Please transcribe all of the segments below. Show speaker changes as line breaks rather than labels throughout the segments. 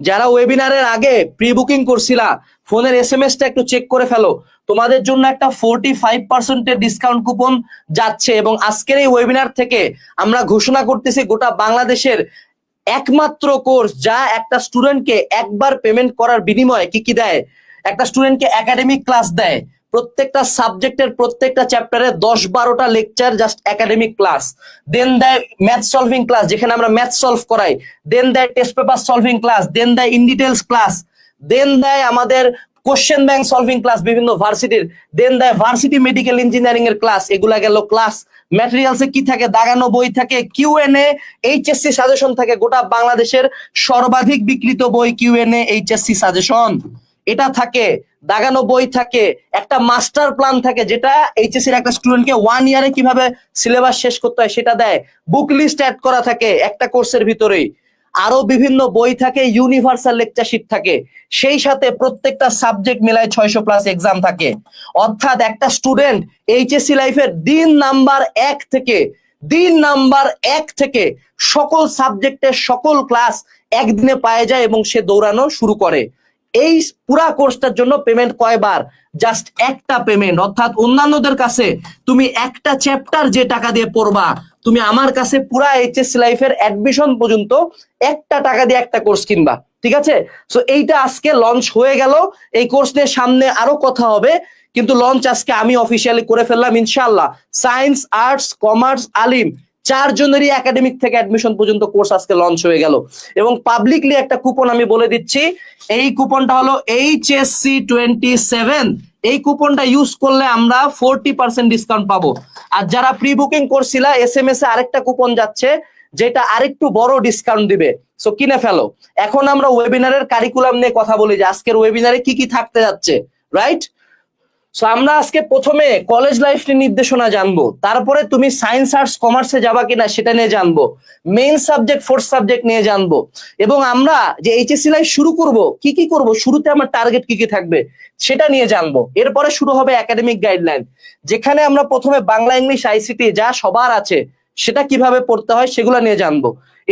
যারা ওয়েবিনারের আগে pre booking করছিলা, ফোনের এস এম টা একটু চেক করে ফেলো। তোমাদের জন্য একটা ফোরটি ফাইভ পার্সেন্টের ডিসকাউন্ট কুপন যাচ্ছে এবং আজকের এই ওয়েবিনার থেকে আমরা ঘোষণা করতেছি গোটা বাংলাদেশের একমাত্র কোর্স যা একটা স্টুডেন্টকে একবার পেমেন্ট করার বিনিময়ে কি কি দেয়? একটা স্টুডেন্টকে একাডেমিক ক্লাস দেয়। প্রত্যেকটা সাবজেক্টের প্রত্যেকটা চ্যাপ্টারে দশ বারোটা lecture just academic class then দেয় ম্যাথ সলভিং ক্লাস যেখানে আমরা ম্যাথ সলভ করাই। দেন দেয় test paper solving class then দেয় ইন ডিটেলস ক্লাস দেন দেয় আমাদের কোশ্চেন ব্যাংক সলভিং ক্লাস বিভিন্ন ভার্সিটির দেন দেয় ভার্সিটি মেডিকেল ইঞ্জিনিয়ারিং এর ক্লাস এগুলা গেল ক্লাস ম্যাটেরিয়ালসে কি থাকে? দাগানো বই থাকে। Q N A HSC suggestion থাকে। গোটা বাংলাদেশের সর্বাধিক বিক্রিত বই Q N A HSC suggestion এটা থাকে, দাগানো বই থাকে, একটা মাস্টার প্ল্যান থাকে যেটা এইচএসসির একটা স্টুডেন্টকে ওয়ান ইয়ারে কীভাবে সিলেবাস শেষ করতে হয় সেটা দেয়। বুক লিস্ট অ্যাড করা থাকে একটা কোর্সের ভিতরেই। আরও বিভিন্ন বই থাকে ইউনিভার্সাল লেকচার শিট থাকে। সেই সাথে প্রত্যেকটা সাবজেক্ট মিলায় ছয়শো প্লাস এক্সাম থাকে। অর্থাৎ একটা স্টুডেন্ট এইচএসসি লাইফের দিন নাম্বার এক থেকে, দিন নাম্বার এক থেকে সকল সাবজেক্টের সকল ক্লাস একদিনে পায়ে যায় এবং সে দৌড়ানো শুরু করে। এই পুরা কোর্সটার জন্য পেমেন্ট কয়বার? জাস্ট একটা পেমেন্ট অর্থাৎ অন্যান্যদের কাছে তুমি একটা চ্যাপ্টার যে টাকা দিয়ে পড়বা, তুমি আমার কাছে পুরা এইচএস লাইফের অ্যাডমিশন পর্যন্ত একটা টাকা দিয়ে একটা কোর্স কিনবা, ঠিক আছে? সো এইটা আজকে লঞ্চ হয়ে গেল। এই কোর্স নিয়ে সামনে আরও কথা হবে, কিন্তু লঞ্চ আজকে আমি অফিসিয়ালি করে ফেললাম ইনশাল্লাহ সায়েন্স আর্টস কমার্স আলিম চারজনেরই একাডেমিক থেকে অ্যাডমিশন পর্যন্ত কোর্স আজকে লঞ্চ হয়ে গেল। এবং পাবলিকলি একটা কুপন আমি বলে দিচ্ছি, এই কুপনটা হলো H S C twenty seven এই কুপনটা ইউজ করলে আমরা ফোরটি পার্সেন্ট ডিসকাউন্ট পাবো। আর যারা প্রি বুকিং করছিলা এস এম এস এ আরেকটা কুপন যাচ্ছে, যেটা আরেকটু বড় ডিসকাউন্ট দিবে। সো কিনে ফেলো। এখন আমরা ওয়েবিনারের কারিকুলাম নিয়ে কথা বলি যে আজকের ওয়েবিনারে কি কি থাকতে যাচ্ছে রাইট সো আমরা আজকে প্রথমে কলেজ লাইফ নিয়ে নির্দেশনা জানব। তারপরে তুমি সায়েন্স আর্টস কমার্সে যাবা কিনা সেটা নিয়ে জানব। মেইন সাবজেক্ট ফোর্থ সাবজেক্ট নিয়ে জানব। এবং আমরা যে এইচএসসি লাইফ শুরু করব, কি কি করব, শুরুতে আমার টার্গেট কি কি থাকবে, সেটা নিয়ে জানব। এরপরে শুরু হবে একাডেমিক গাইডলাইন যেখানে আমরা প্রথমে বাংলা, ইংলিশ আইসিটি যা সবার আছে, সেটা কীভাবে পড়তে হয় সেগুলো নিয়ে জানব।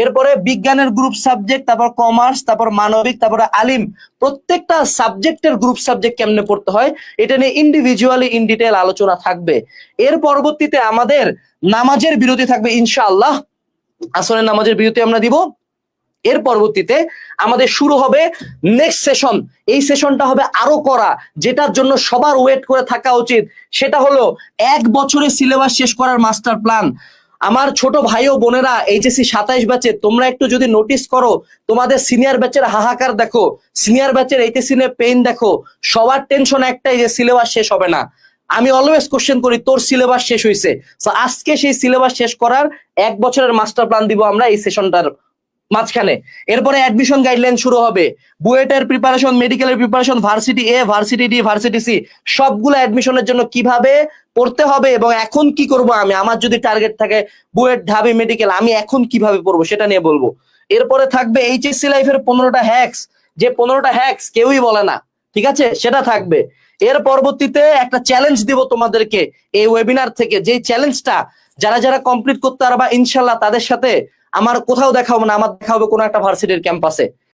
এরপরে বিজ্ঞানের গ্রুপ সাবজেক্ট তারপর কমার্স তারপর মানবিক, তারপরে আলিম। প্রত্যেকটা সাবজেক্টের গ্রুপ সাবজেক্ট কেমনে পড়তে হয়, এটা নিয়ে ইন্ডিভিজুয়ালি ইন ডিটেল আলোচনা থাকবে। এর পরবর্তীতে আমাদের নামাজের বিরতি থাকবে ইনশাআল্লাহ। আসরের নামাজের বিরতি আমরা দিব। এর পরবর্তীতে আমাদের শুরু হবে নেক্সট সেশন এই সেশনটা হবে আরও করা, যেটার জন্য সবার ওয়েট করে থাকা উচিত। সেটা হলো এক বছরের সিলেবাস শেষ করার মাস্টার প্ল্যান আমার ছোট ভাই ও বোনেরা, এইচএসসি সাতাইশ ব্যাচে তোমরা একটু যদি নোটিস করো, তোমাদের সিনিয়র ব্যাচের হাহাকার দেখো সিনিয়র ব্যাচের এইচএসসি নিয়ে পেইন দেখো, সবার টেনশন একটাই যে সিলেবাস শেষ হবে না। আমি অলওয়েজ কোশ্চেন করি, তোর সিলেবাস শেষ হয়েছে আজকে সেই সিলেবাস শেষ করার এক বছরের মাস্টার প্ল্যান দিব আমরা এই সেশনটার মাঝখানে। এরপরে অ্যাডমিশন গাইডলাইন শুরু হবে। বুয়েটের প্রিপারেশন মেডিকেলের preparation varsity A varsity D varsity C সবগুলো অ্যাডমিশনের জন্য কীভাবে পড়তে হবে এবং এখন কি করব আমি? আমার যদি টার্গেট থাকে বুয়েট, ঢাবি মেডিকেল আমি এখন কীভাবে পড়ব সেটা নিয়ে বলব। এরপরে থাকবে এইচএসসি লাইফের পনেরোটা হ্যাক্স যে পনেরোটা হ্যাক্স কেউই বলে না, ঠিক আছে? সেটা থাকবে। এর পরবর্তীতে একটা চ্যালেঞ্জ দিব তোমাদেরকে এই ওয়েবিনার থেকে। যে চ্যালেঞ্জটা যারা যারা কমপ্লিট করতে পারবা ইনশাল্লাহ তাদের সাথে আমার কোথাও দেখা হবে না আমার দেখা হবে কোনো একটা ভার্সিটির ক্যাম্পাসে।